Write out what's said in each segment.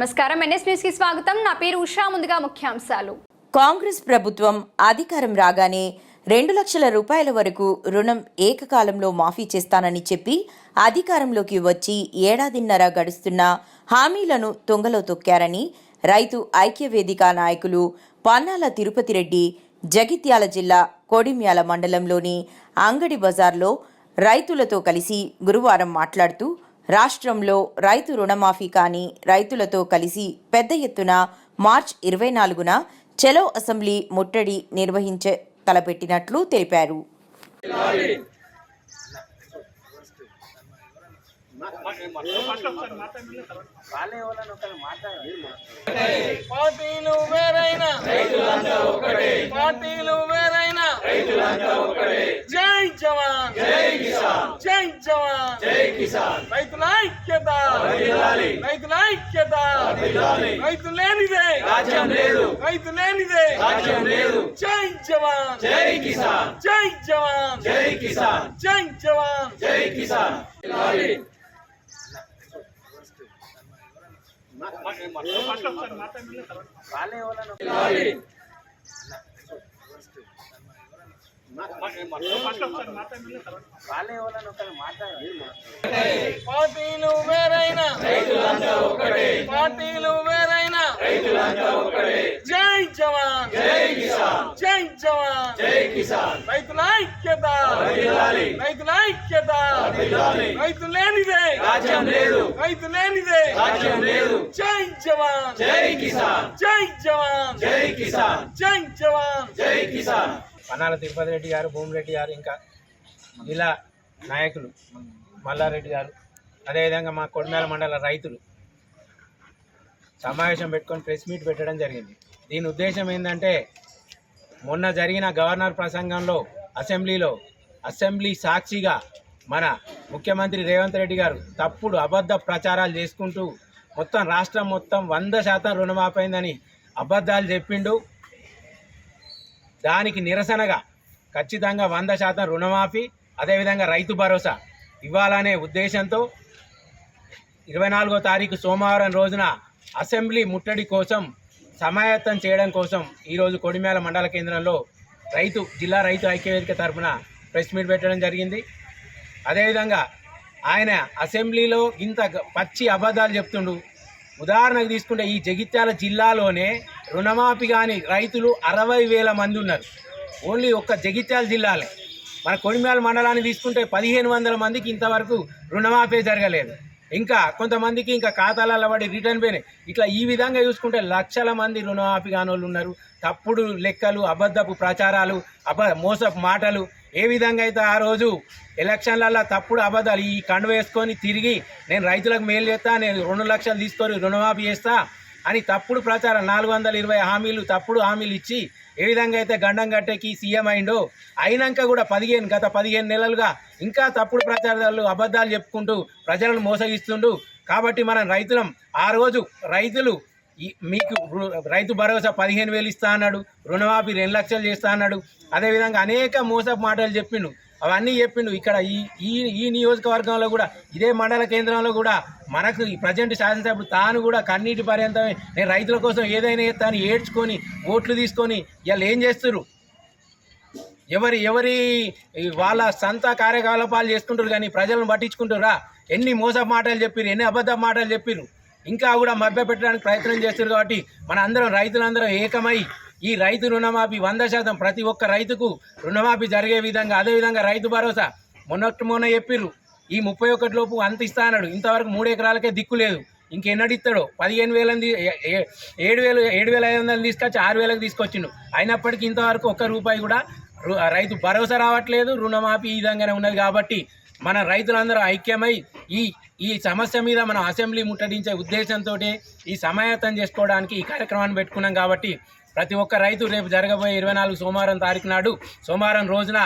నమస్కారం. ఎన్ఎస్ న్యూస్కి స్వాగతం. నా పేరు ఉషా. ముందుగా ముఖ్యాంశాలు. కాంగ్రెస్ ప్రభుత్వం అధికారం రాగానే రెండు లక్షల రూపాయల వరకు రుణం ఏకకాలంలో మాఫీ చేస్తానని చెప్పి అధికారంలోకి వచ్చి ఏడాదిన్నర గడుస్తున్న హామీలను తొంగలో తొక్కారని రైతు ఐక్యవేదిక నాయకులు పన్నాల తిరుపతి రెడ్డి జగిత్యాల జిల్లా కొడిమ్యాల మండలంలోని అంగడి బజార్లో రైతులతో కలిసి గురువారం మాట్లాడుతూ రాష్ట్రంలో రైతు రుణమాఫీ కానీ రైతులతో కలిసి పెద్ద ఎత్తున మార్చ్ ఇరవై నాలుగున చెలో అసెంబ్లీ ముట్టడి నిర్వహించే తలపెట్టినట్లు తెలిపారు. పార్టీలు వేరైనా పార్టీలు వేరైనా జై జవాన్ జై కిసాన్ జై జవాన్ జై కిసాన్ రైతుల ఐక్యత రైతుల ఐక్యత రైతు లేనిదే రాజ్యం లేదు రైతు లేనిదే రాజ్యం లేదు జై జవాన్ జై కిసాన్ జై జవాన్ జై కిసాన్ జై జవాన్ జై కిసాన్ పార్టీలు వేరైనా పార్టీలు వేరైనా. జై జవాన్ జై కిసాన్ జై జవాన్. జై కిసాన్ రైతుల ఐక్యత రైతుల ఐక్యత. రైతు లేనిదే రాజ్యం లేదు రైతు లేనిదే. రాజ్యం లేదు జై జవాన్ జై కిసాన్ జై జవాన్ జై కిసాన్ జై జవాన్. జై కిసాన్ పన్నాల తిరుపతి రెడ్డి గారు భూమిరెడ్డి గారు ఇంకా ఇలా నాయకులు మల్లారెడ్డి గారు. అదేవిధంగా మా కొడిమేల మండల రైతులు సమావేశం పెట్టుకొని ప్రెస్ మీట్ పెట్టడం జరిగింది. దీని ఉద్దేశం ఏంటంటే మొన్న జరిగిన గవర్నర్ ప్రసంగంలో అసెంబ్లీలో అసెంబ్లీ సాక్షిగా మన ముఖ్యమంత్రి రేవంత్ రెడ్డి గారు తప్పుడు అబద్ధ ప్రచారాలు చేసుకుంటూ మొత్తం రాష్ట్రం మొత్తం వంద శాతం రుణమాపైందని అబద్ధాలు చెప్పిండు. దానికి నిరసనగా ఖచ్చితంగా వంద శాతం రుణమాఫీ అదేవిధంగా రైతు భరోసా ఇవ్వాలనే ఉద్దేశంతో ఇరవై నాలుగో తారీఖు సోమవారం రోజున అసెంబ్లీ ముట్టడి కోసం సమాయత్తం చేయడం కోసం ఈరోజు కొడిమేల మండల కేంద్రంలో రైతు జిల్లా రైతు ఐక్యవేదిక తరఫున ప్రెస్ మీట్ పెట్టడం జరిగింది. అదేవిధంగా ఆయన అసెంబ్లీలో ఇంత పచ్చి అబద్ధాలు చెప్తుండు. ఉదాహరణకు తీసుకుంటే ఈ జగిత్యాల జిల్లాలోనే రుణమాఫీ కానీ రైతులు అరవై వేల మంది ఉన్నారు. ఓన్లీ ఒక్క జగిత్యాల జిల్లాలే. మన కొడిమ్యాల మండలాన్ని తీసుకుంటే పదిహేను వందల మందికి ఇంతవరకు రుణమాఫీ జరగలేదు. ఇంకా కొంతమందికి ఇంకా ఖాతాలలో పడి రిటర్న్ పోయినాయి. ఇట్లా ఈ విధంగా చూసుకుంటే లక్షల మంది రుణమాఫీ కాని వాళ్ళు ఉన్నారు. తప్పుడు లెక్కలు అబద్ధపు ప్రచారాలు అబ మోసపు మాటలు. ఏ విధంగా అయితే ఆ రోజు ఎలక్షన్లలో తప్పుడు అబద్ధాలు ఈ కండు వేసుకొని తిరిగి నేను రైతులకు మేలు చేస్తా నేను రెండు లక్షలు తీసుకొని రుణమాఫీ చేస్తా అని తప్పుడు ప్రచారం నాలుగు వందల ఇరవై హామీలు తప్పుడు హామీలు ఇచ్చి ఏ విధంగా అయితే గండం గట్టెకి సీఎం అయిండో అయినాక కూడా పదిహేను గత పదిహేను నెలలుగా ఇంకా తప్పుడు ప్రచారాలు అబద్ధాలు చెప్పుకుంటూ ప్రజలను మోసగిస్తుండు. కాబట్టి మనం రైతులం ఆ రోజు రైతులు మీకు రైతు భరోసా పదిహేను వేలు ఇస్తా అన్నాడు రుణమాఫీ రెండు లక్షలు చేస్తా అన్నాడు. అదేవిధంగా అనేక మోసపు మాటలు చెప్పిండు. అవన్నీ చెప్పిండు. ఇక్కడ ఈ ఈ ఈ నియోజకవర్గంలో కూడా ఇదే మండల కేంద్రంలో కూడా మనకు ఈ ప్రజెంట్ శాసనసభ్యుడు తాను కూడా కన్నీటి పర్యంతమే. నేను రైతుల కోసం ఏదైనా చేస్తాను ఏడ్చుకొని ఓట్లు తీసుకొని ఇలా ఏం చేస్తున్నారు ఎవరి ఎవరి వాళ్ళ సొంత కార్యకలాపాలు చేసుకుంటారు కానీ ప్రజలను పట్టించుకుంటారా ఎన్ని మోసపు మాటలు చెప్పిర్రు ఎన్ని అబద్ధ మాటలు చెప్పిర్రు? ఇంకా కూడా మభ్య పెట్టడానికి ప్రయత్నం చేస్తారు కాబట్టి మన అందరం రైతులందరం ఏకమై ఈ రైతు రుణమాఫీ వంద శాతం ప్రతి ఒక్క రైతుకు రుణమాఫీ జరిగే విధంగా అదేవిధంగా రైతు భరోసా. మొన్నట్టు మొన్న చెప్పిర్రు ఈ ముప్పై ఒకటి లోపు అంత ఇస్తా అన్నాడు. ఇంతవరకు మూడు ఎకరాలకే దిక్కు లేదు. ఇంకెన్నడు ఇస్తాడో పదిహేను వేలని ఏ- ఏ- ఏడు వేలు ఏడు వేల ఐదు వందలు తీసుకొచ్చి ఆరు వేలకు తీసుకొచ్చిండు. అయినప్పటికీ ఇంతవరకు ఒక్క రూపాయి కూడా రు- రైతు భరోసా రావట్లేదు. రుణమాఫీ ఈ విధంగానే ఉన్నది కాబట్టి మన రైతులందరూ ఐక్యమై ఈ ఈ సమస్య మీద మనం అసెంబ్లీ ముట్టడించే ఉద్దేశంతో ఈ సమాయత్తం చేసుకోవడానికి ఈ కార్యక్రమాన్ని పెట్టుకున్నాం కాబట్టి ప్రతి ఒక్క రైతు రేపు జరగబోయే ఇరవై నాలుగు సోమవారం తారీఖు నాడు సోమవారం రోజున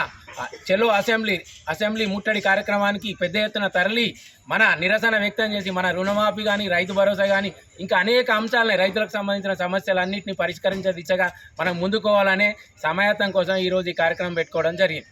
చెలో అసెంబ్లీ అసెంబ్లీ ముట్టడి కార్యక్రమానికి పెద్ద ఎత్తున తరలి మన నిరసన వ్యక్తం చేసి మన రుణమాఫీ కానీ రైతు భరోసా కానీ ఇంకా అనేక అంశాలని రైతులకు సంబంధించిన సమస్యలన్నింటినీ పరిష్కరించే దిశగా మనం ముందుకోవాలనే సమాయత్తం కోసం ఈరోజు ఈ కార్యక్రమం పెట్టుకోవడం జరిగింది.